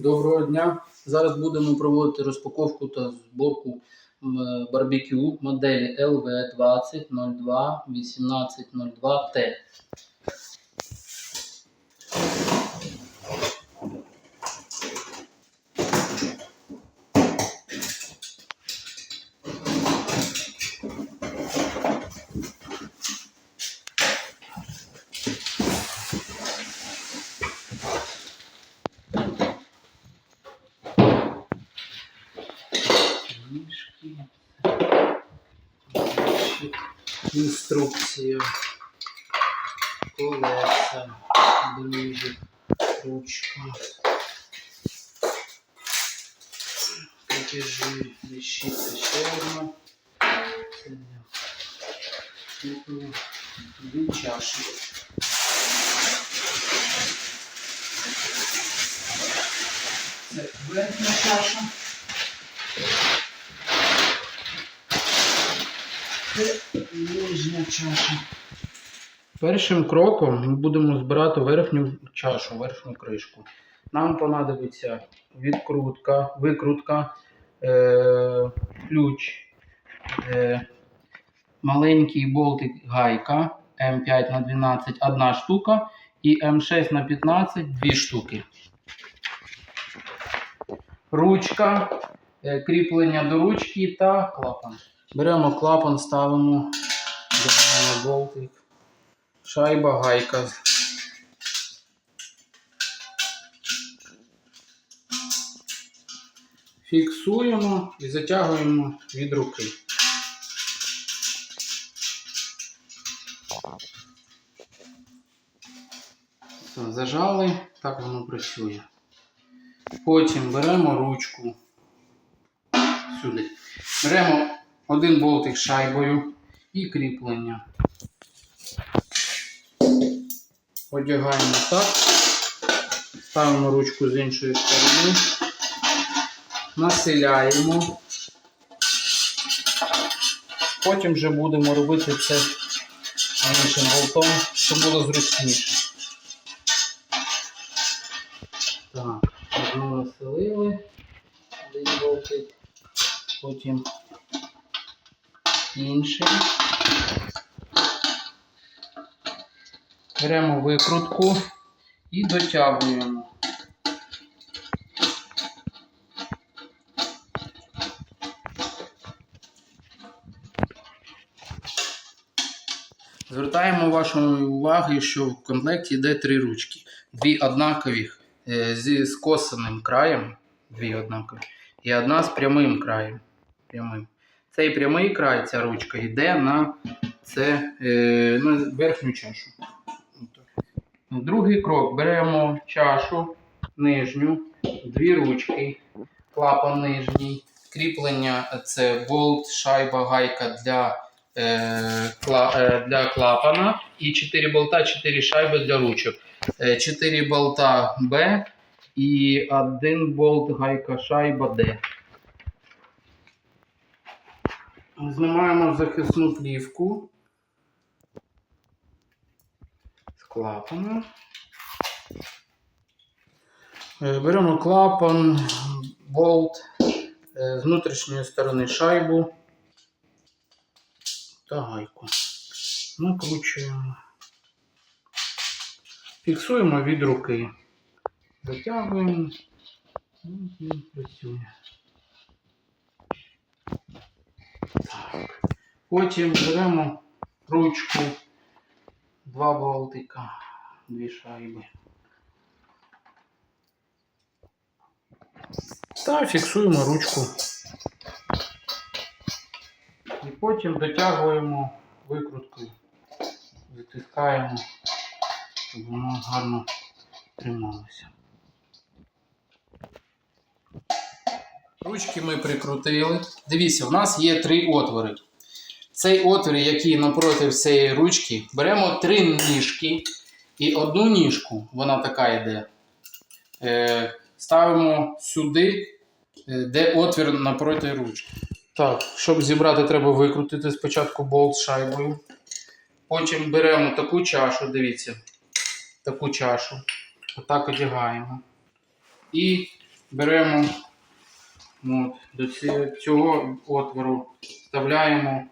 Доброго дня. Зараз будемо проводити розпаковку та зборку барбекю моделі LV20 02 Інструкція. Колеса. Ближик. Ручка. Платежі. Решітка ще одна. Дві чаші. Це верхня чаша. Це чаша. Першим кроком ми будемо збирати верхню чашу, верхню кришку. Нам понадобиться відкрутка, викрутка, е, ключ, е, маленький болтик гайка М5 на 12 одна штука і М6 на 15 дві штуки. Ручка, е, кріплення до ручки та клапан. Беремо клапан, ставимо, беремо болтик, шайба, гайка. Фіксуємо і затягуємо від руки. Зажали, так воно працює. Потім беремо ручку сюди. Беремо один болтик шайбою і кріплення. Одягаємо так. Ставимо ручку з іншої сторони. Населяємо. Потім вже будемо робити це іншим болтом, щоб було зручніше. Так, одну населили, один болтик, потім інший. Беремо викрутку і дотягуємо. Звертаємо вашу увагу, що в комплекті йде три ручки. Дві однакові е, зі скосаним краєм, дві однакові, і одна з прямим краєм. Прямим. Цей прямий край, ця ручка, йде на, це, е, на верхню чашу. Другий крок. Беремо чашу нижню, дві ручки, клапан нижній, кріплення це болт, шайба, гайка для, е, кла, е, для клапана і 4 болта, 4 шайби для ручок. 4 болта Б і один болт гайка шайба Д. Знімаємо захисну плівку з клапана. Е, Беремо клапан, болт е, з внутрішньої сторони шайбу та гайку. Накручуємо. Фіксуємо від руки. Затягуємо. І працює. Потім беремо ручку, два болтика, дві шайби. Та фіксуємо ручку. І потім дотягуємо викруткою, затискаємо, щоб воно гарно трималося. Ручки ми прикрутили. Дивіться, у нас є три отвори. Цей отвір, який напроти цієї ручки, беремо три ніжки і одну ніжку, вона така йде. Е, ставимо сюди, е, де отвір напроти ручки. Так, щоб зібрати, треба викрутити спочатку болт з шайбою. Потім беремо таку чашу, дивіться, таку чашу. Отак одягаємо. І беремо от, до цього отвору, вставляємо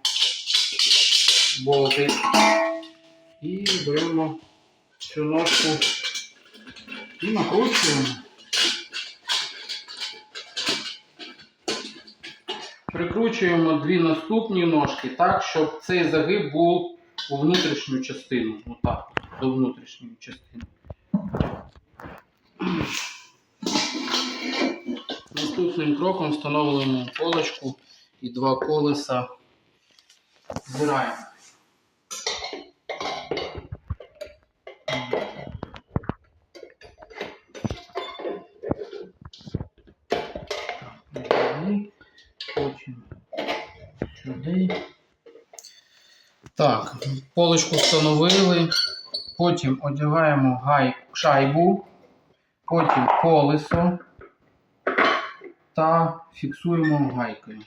болти і беремо цю ножку і накручуємо. Прикручуємо дві наступні ножки так, щоб цей загиб був у внутрішню частину. Отак, до внутрішньої частини. Наступним кроком встановлюємо полочку і два колеса збираємо. Так, полочку встановили, потім одягаємо гай, шайбу, потім колесо та фіксуємо гайкою.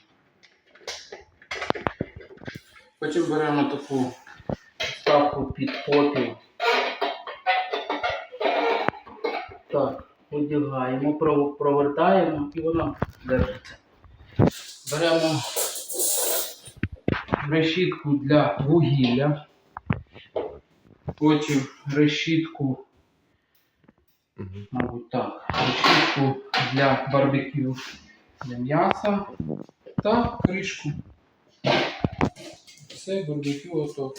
Потім беремо таку ставку під попіл. Так, одягаємо, провертаємо і вона держиться. Беремо решітку для вугілля, потім решітку, мабуть так, решітку для барбекю для м'яса та кришку. Все, барбекю готово.